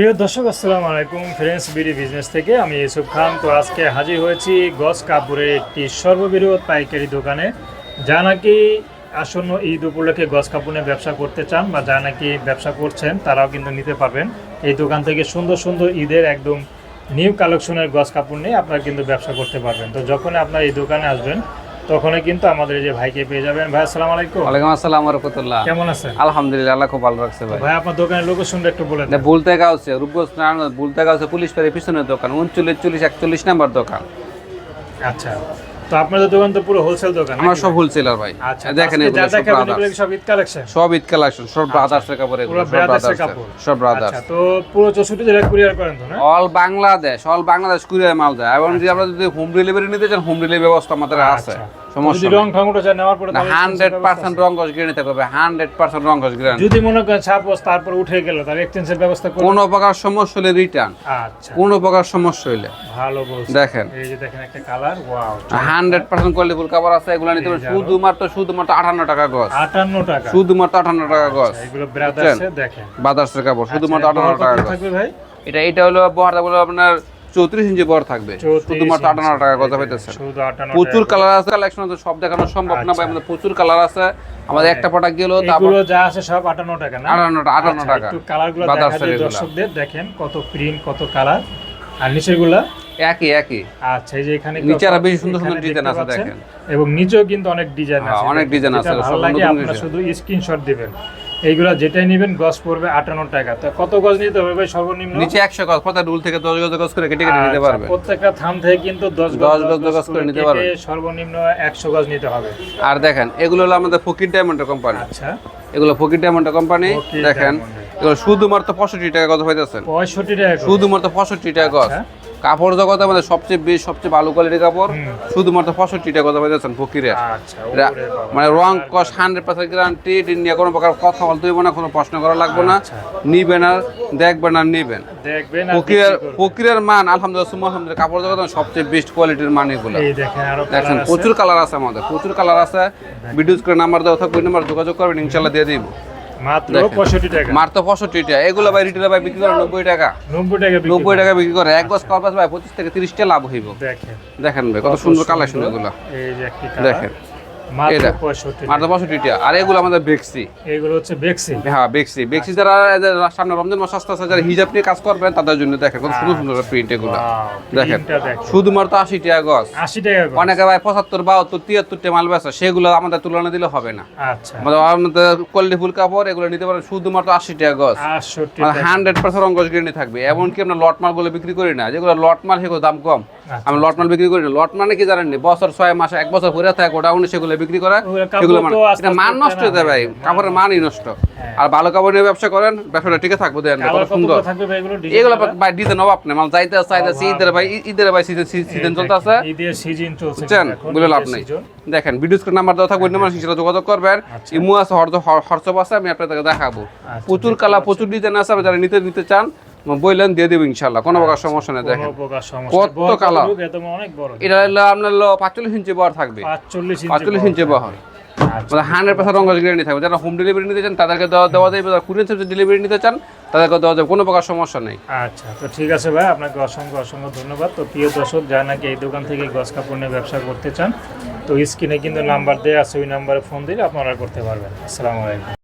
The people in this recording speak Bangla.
প্রিয় দর্শক, আসসালামু আলাইকুম। ফ্রেন্ডস বিডি বিজনেস থেকে আমি ইউসুফ খান। তো আজকে হাজির হয়েছি গস কাপুরের একটি সর্ববৃহৎ পাইকারি দোকানে। যা নাকি আসন্ন ঈদ উপলক্ষে গস কাপুরে ব্যবসা করতে চান বা যা নাকি ব্যবসা করছেন, তারাও কিন্তু নিতে পারবেন। এই দোকান থেকে সুন্দর সুন্দর ঈদের একদম নিউ কালেকশনের গস কাপড় নিয়ে আপনারা কিন্তু ব্যবসা করতে পারবেন। তো যখন আপনারা এই দোকানে আসবেন তখনই কিন্তু আমাদের যে ভাইকে পেয়ে যাবেন। ভাই আসসালামু আলাইকুম। ওয়ালাইকুম আসসালাম রাহমাতুল্লাহ। কেমন আছেন? আলহামদুলিল্লাহ আল্লাহ খুব ভালো রাখছে ভাই। ভাই আপনার দোকানের লোকেশনটা একটু বলে দেন। বলতে গাউছে রূপগঞ্জ না বলতে গাউছে পুলিশ পাড়ির পিছনের দোকান উনচল্লিশ চল্লিশ একচল্লিশ নাম্বার দোকান। আচ্ছা। তো আপনাদের দোকান তো পুরো হোলসেল দোকান আমার সব হোলসেলার ভাই। আচ্ছা দেখেন এগুলো সব ব্রাদার্স ঈদ কালেকশন সব ঈদ কালেকশন সব ব্রাদার্সের কাপড় এগুলো সব ব্রাদার্স সব ব্রাদার্স আচ্ছা তো পুরো চৌষট্টি জেলা কুরিয়ার করেন তো না? All Bangladesh all Bangladesh courier মাল দেয়। এবং যদি আমরা যদি হোম ডেলিভারি নিতে চান হোম ডেলিভারি ব্যবস্থা আমাদের আছে। আচ্ছা। সমস্যা রং ঠং উঠে নেওয়ার পরে হান্ড্রেড পার্সেন্ট রং গজ গিয়ে নিতে হবে হান্ড্রেড পার্সেন্ট রং গজ গিয়ে যদি মনে করেন সাপোজ তারপর উঠে গেল এক্সচেঞ্জের ব্যবস্থা করুন। কোনো প্রকার সমস্যা হলে রিটার্ন আচ্ছা। কোনো প্রকার সমস্যা হইলে। ভালো বলছেন। দেখেন। এই যে দেখেন একটা কালার ওয়াও হান্ড্রেড পার্সেন্ট কোয়ালিটিফুল কাপড় আছে এগুলো নিতে আরও। শুধুমাত্র শুধুমাত্র আঠান্ন টাকা গজ 58 টাকা। শুধুমাত্র আঠান্ন টাকা আচ্ছা, এগুলো দেখেন। বাদার্সের কাপড় শুধুমাত্র আচ্ছা, টাকা গজ থাকবে ভাই? এটা এটা হলো বহরটা বলে আপনার চৌত্রিশ ইঞ্চি বড় থাকবে। শুধুমাত্র আঠান্ন টাকা ইঞ্চি। পাইতেছে প্রচুর কালার আছে কালেকশন আছে সব দেখানো সম্ভব না ভাই আচ্ছা। আমাদের প্রচুর কালার আছে। আমাদের একটা প্রোডাক্ট গেলো তারপর যা আছে সব 58 টাকা না? আটান্ন টাকা আটান্ন আচ্ছা, টাকা। একটু কালারগুলো দেখা যায় দর্শকদের দেখেন কত প্রিন্ট কত কালার। আর নিচেরগুলা? একই একই। আচ্ছা এই যে এখানে নিচে আরও বেশি সুন্দর সুন্দর ডিজাইন আছে দেখেন। এবং নিচেও কিন্তু অনেক ডিজাইন হ্যাঁ, আছে। অনেক ডিজাইন আছে, ভালো লাগে আপনারা শুধু স্ক্রিনশট দিবেন। এইগুলা যেটাই নেবেন গজ পড়বে 58 টাকা। তো কত গজ নিতে হবে ভাই সর্বনিম্ন? নিচে একশো গজ প্রত্যেক রুল থেকে দশ গজ গজ করে কেটে কেটে নিতে আচ্ছা, পারবে। প্রত্যেকটা থাম থেকে কিন্তু 10 দশ গজ গজ গজ করে নিতে কেটে পারবেন। সর্বনিম্ন 100 গজ নিতে হবে। আর দেখেন এগুলো হলো আমাদের ফকির ডায়মন্ডের কোম্পানি আচ্ছা। এগুলো ফকির ডায়মন্ডের কোম্পানি দেখেন এগুলো শুধুমাত্র পঁয়ষট্টি টাকা গজ পাইতেছেন 65 টাকা শুধুমাত্র পঁয়ষট্টি টাকা গজ। আচ্ছা। কাপড় জগতে আমাদের সবচেয়ে বেশ সবচেয়ে ভালো কোয়ালিটির কাপড়। শুধুমাত্র পঁয়ষট্টি টাকা গজ পাইতেছেন ফকিরের। আচ্ছা। মানে রং কস হান্ড্রেড পার্সেন্ট গ্যারান্টি নিয়ে কোনো প্রকার কথা বলতে হইব না কোনো প্রশ্ন করা লাগবে না। আচ্ছা। নিবেন আর দেখবেন আর নিবেন। ফকিরের ফকিরের মান আলহামদুলিল্লাহ সুম্মা আলহামদুলিল্লাহ কাপড় জগতে সবচেয়ে বেস্ট কোয়ালিটির মান এগুলো। দেখেন প্রচুর কালার আছে আমাদের প্রচুর কালার আছে। ভিডিওস করে নাম্বার দেওয়া থাকবে নাম্বার যোগাযোগ করবেন ইনশাল্লাহ দিয়ে দিব। মাত্র দেখেন। 65 টাকা। মার তো টাকা। এগুলো ভাই রিটেল ভাই বিক্রি করে নব্বই টাকা। 90 টাকা বিক্রি নব্বই টাকা বিক্রি করে। এক গজ ভাই থেকে তিরিশটা লাভ হইব। দেখেন। দেখেন ভাই কত সুন্দর কালেকশন এগুলো। এই যে দেখেন। এটা। 65 মার তো পঁয়ষট্টি। টাকা আর এগুলো আমাদের বেক্সি এগুলো হচ্ছে বেক্সি হ্যাঁ বেক্সি বেক্সি যারা সামনে রমজান মাস আসতে আসতে যারা হিজাব নিয়ে কাজ করবেন তাদের জন্য দেখেন কত সুন্দর সুন্দর প্রিন্ট এগুলো। দেখেন শুধুমাত্র আশি টাকা গজ। 80 টাকা অনেকে ভাই পঁচাত্তর বাহাত্তর তিয়াত্তরটা মাল বেচা সেগুলো আমাদের তুলনা দিলে হবে না। আচ্ছা। আমাদের কোয়ালিটি ফুল কাপড় এগুলো নিতে পারেন শুধুমাত্র আশি টাকা গজ। 68 টাকা। হান্ড্রেড পার্সেন্ট গ্রেনি থাকবে। এমনকি আমরা লটগুলো বিক্রি করি না যেগুলো লট মাল সেগুলো দাম কম। আচ্ছা, আমি লট মাল বিক্রি করি না। লট মানে কি জানেন নি? বছর ছয় মাস এক বছর পরে থাকে গোডাউনে সেগুলো বিক্রি করে সেগুলো মান এটা মান নষ্ট হয়ে যায় ভাই। কাপড়ের মানই নষ্ট। হ্যাঁ। আর ভালো কাপড় নিয়ে ব্যবসা করেন ব্যবসাটা টিকে থাকবে দেন সুন্দর। থাকবে ভাই এগুলো এগুলো ভাই ডিজাইন অভাব নেই মাল যাইতে চাইতেছে ঈদের ভাই ঈদের ভাই সিজন সিজন চলতে আছে ঈদের সিজন চলছে বুঝছেন? বলে লাভ নাই। দেখেন ভিডিও স্ক্রিন নাম্বার দেওয়া থাকবে নাম্বার সেটা যোগাযোগ করবেন। ইমু আছে হোয়াটসঅ্যাপ আছে আমি আপনাদেরকে দেখাবো। আচ্ছা, প্রচুর কালার প্রচুর ডিজাইন আছে আপনি যারা নিতে নিতে চান বললেন দিয়ে দেবো ইনশাল্লাহ কোনো প্রকার সমস্যা নেই দেখেন। কত বড় এটা হলো আপনার পাঁচচল্লিশ ইঞ্চি বহর থাকবে। পাঁচচল্লিশ ইঞ্চি বহর আচ্ছা, মানে হান্ড্রেড পার্সেন্ট রঙ গ্যারান্টি থাকবে। যারা হোম ডেলিভারি নিতে চান তাদেরকে দেওয়া দেওয়া যাবে। যারা কুরিয়ার সার্ভিস ডেলিভারি নিতে চান তাদেরকে দেওয়া যাবে। কোনো প্রকার সমস্যা নেই। আচ্ছা তো ঠিক আছে ভাই আপনাকে অসংখ্য অসংখ্য ধন্যবাদ। তো প্রিয় দর্শক যারা নাকি এই দোকান থেকে গস কাপড় নিয়ে ব্যবসা করতে চান তো স্ক্রিনে কিন্তু নাম্বার দেওয়া আছে ওই নাম্বারে ফোন দিলে আপনারা করতে পারবেন আসসালামু আলাইকুম।